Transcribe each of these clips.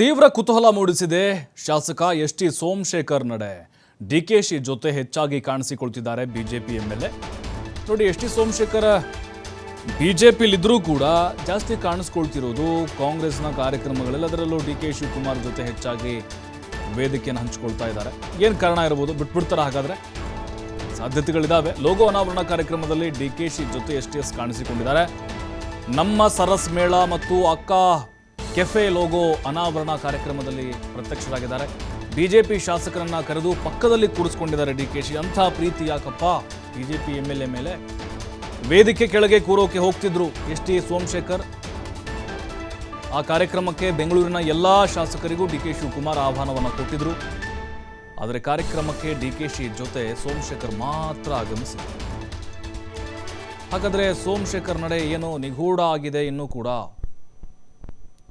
ತೀವ್ರ ಕುತೂಹಲ ಮೂಡಿಸಿದೆ. ಶಾಸಕ ಎಸ್ ಟಿ ಸೋಮಶೇಖರ್ ನಡೆ ಡಿಕೆಶಿ ಜೊತೆ ಹೆಚ್ಚಾಗಿ ಕಾಣಿಸಿಕೊಳ್ತಿದ್ದಾರೆ ಬಿಜೆಪಿ ಎಂ ಎಲ್ ಎ ನೋಡಿ ಎಸ್ ಟಿ ಸೋಮಶೇಖರ್ ಬಿಜೆಪಿಲಿದ್ರೂ ಕೂಡ ಜಾಸ್ತಿ ಕಾಣಿಸ್ಕೊಳ್ತಿರೋದು ಕಾಂಗ್ರೆಸ್ನ ಕಾರ್ಯಕ್ರಮಗಳಲ್ಲಿ, ಅದರಲ್ಲೂ ಡಿ ಕೆ ಶಿವಕುಮಾರ್ ಜೊತೆ ಹೆಚ್ಚಾಗಿ ವೇದಿಕೆಯನ್ನು ಹಂಚ್ಕೊಳ್ತಾ ಇದ್ದಾರೆ. ಏನು ಕಾರಣ ಇರ್ಬೋದು? ಬಿಟ್ಬಿಡ್ತಾರೆ ಹಾಗಾದರೆ? ಸಾಧ್ಯತೆಗಳಿದ್ದಾವೆ ಲೋಗೋ ಅನಾವರಣ ಕಾರ್ಯಕ್ರಮದಲ್ಲಿ ಡಿ ಕೆ ಶಿ ಜೊತೆ ಎಸ್ ಟಿ ಎಸ್ ಕಾಣಿಸಿಕೊಂಡಿದ್ದಾರೆ. ನಮ್ಮ ಸರಸ್ ಮೇಳ ಮತ್ತು ಅಕ್ಕ ಕೆಫೆ ಲೋಗೋ ಅನಾವರಣ ಕಾರ್ಯಕ್ರಮದಲ್ಲಿ ಪ್ರತ್ಯಕ್ಷರಾಗಿದ್ದಾರೆ. ಬಿಜೆಪಿ ಶಾಸಕರನ್ನ ಕರೆದು ಪಕ್ಕದಲ್ಲಿ ಕೂರಿಸ್ಕೊಂಡಿದ್ದಾರೆ ಡಿ ಕೆ ಶಿ. ಅಂಥ ಪ್ರೀತಿ ಯಾಕಪ್ಪ? ಬಿಜೆಪಿ ಎಂ ಎಲ್ ಎ ಮೇಲೆ ವೇದಿಕೆ ಕೆಳಗೆ ಕೂರೋಕೆ ಹೋಗ್ತಿದ್ರು ಎಸ್ ಟಿ ಸೋಮಶೇಖರ್. ಆ ಕಾರ್ಯಕ್ರಮಕ್ಕೆ ಬೆಂಗಳೂರಿನ ಎಲ್ಲ ಶಾಸಕರಿಗೂ ಡಿ ಕೆ ಶಿವಕುಮಾರ್ ಆಹ್ವಾನವನ್ನು ಕೊಟ್ಟಿದ್ರು. ಆದರೆ ಕಾರ್ಯಕ್ರಮಕ್ಕೆ ಡಿ ಕೆ ಶಿ ಜೊತೆ ಸೋಮಶೇಖರ್ ಮಾತ್ರ ಆಗಮಿಸಿದರು. ಹಾಗಾದರೆ ಸೋಮಶೇಖರ್ ನಡೆ ಏನು ನಿಗೂಢ ಆಗಿದೆ ಇನ್ನೂ ಕೂಡ.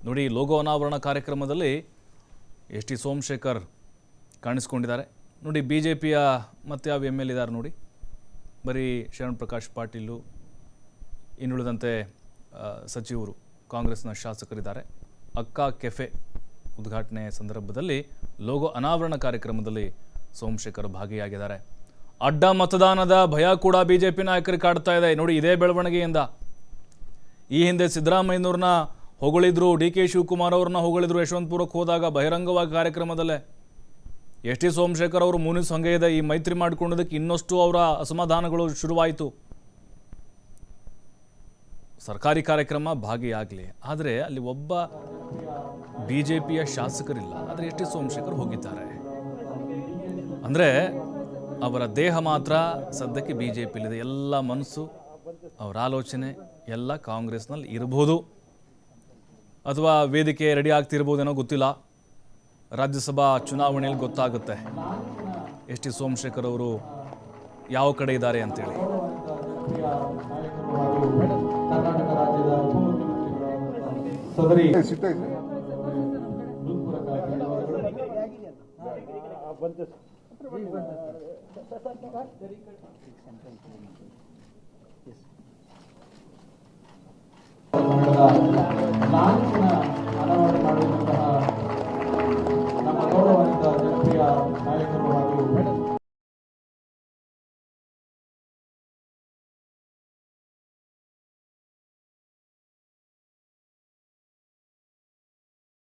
ನೋಡಿ, ಲೋಗೋ ಅನಾವರಣ ಕಾರ್ಯಕ್ರಮದಲ್ಲಿ ಎಸ್ ಟಿ ಸೋಮಶೇಖರ್ ಕಾಣಿಸ್ಕೊಂಡಿದ್ದಾರೆ. ನೋಡಿ ಬಿ ಜೆ ಪಿಯ ಮತ್ತೆ ಯಾವ ಎಂ ಎಲ್ ಇದ್ದಾರೆ ನೋಡಿ. ಬರೀ ಶರಣ್ ಪ್ರಕಾಶ್ ಪಾಟೀಲು, ಇನ್ನುಳಿದಂತೆ ಸಚಿವರು ಕಾಂಗ್ರೆಸ್ನ ಶಾಸಕರಿದ್ದಾರೆ. ಅಕ್ಕ ಕೆಫೆ ಉದ್ಘಾಟನೆ ಸಂದರ್ಭದಲ್ಲಿ ಲೋಗೋ ಅನಾವರಣ ಕಾರ್ಯಕ್ರಮದಲ್ಲಿ ಸೋಮಶೇಖರ್ ಭಾಗಿಯಾಗಿದ್ದಾರೆ. ಅಡ್ಡ ಮತದಾನದ ಭಯ ಕೂಡ ಬಿ ಜೆ ಪಿ ನಾಯಕರಿಗೆ ಕಾಡ್ತಾ ಇದೆ. ನೋಡಿ, ಇದೇ ಬೆಳವಣಿಗೆಯಿಂದ ಈ ಹಿಂದೆ ಸಿದ್ದರಾಮಯ್ಯನವ್ರನ್ನ ಹೊಗಳಿದ್ರು ಡಿ ಕೆ ಶಿವಕುಮಾರ್ ಅವ್ರನ್ನ ಹೊಗಳಿದ್ರು ಯಶವಂತಪುರಕ್ಕೆ ಹೋದಾಗ ಬಹಿರಂಗವಾಗಿ ಕಾರ್ಯಕ್ರಮದಲ್ಲೇ. ಎಸ್ ಟಿ ಸೋಮಶೇಖರ್ ಅವರು ಮುನಿಸ್ ಹಂಗೆ ಇದೆ, ಈ ಮೈತ್ರಿ ಮಾಡಿಕೊಂಡೋದಕ್ಕೆ ಇನ್ನಷ್ಟು ಅವರ ಅಸಮಾಧಾನಗಳು ಶುರುವಾಯಿತು. ಸರ್ಕಾರಿ ಕಾರ್ಯಕ್ರಮ ಭಾಗಿಯಾಗಲಿ. ಆದರೆ ಅಲ್ಲಿ ಒಬ್ಬ ಬಿ ಜೆ ಪಿಯ ಶಾಸಕರಿಲ್ಲ. ಆದರೆ ಎಸ್ ಟಿ ಸೋಮಶೇಖರ್ ಹೋಗಿದ್ದಾರೆ. ಅಂದರೆ ಅವರ ದೇಹ ಮಾತ್ರ ಸದ್ಯಕ್ಕೆ ಬಿ ಜೆ ಪಿಲಿದೆ ಎಲ್ಲ ಮನಸ್ಸು, ಅವರ ಆಲೋಚನೆ ಎಲ್ಲ ಕಾಂಗ್ರೆಸ್ನಲ್ಲಿ ಇರ್ಬೋದು. ಅಥವಾ ವೇದಿಕೆ ರೆಡಿ ಆಗ್ತಿರ್ಬೋದೇನೋ ಗೊತ್ತಿಲ್ಲ. ರಾಜ್ಯಸಭಾ ಚುನಾವಣೆಯಲ್ಲಿ ಗೊತ್ತಾಗುತ್ತೆ ಎಸ್ ಟಿ ಸೋಮಶೇಖರ್ ಅವರು ಯಾವ ಕಡೆ ಇದ್ದಾರೆ ಅಂತೇಳಿ. ಸದರಿ 啊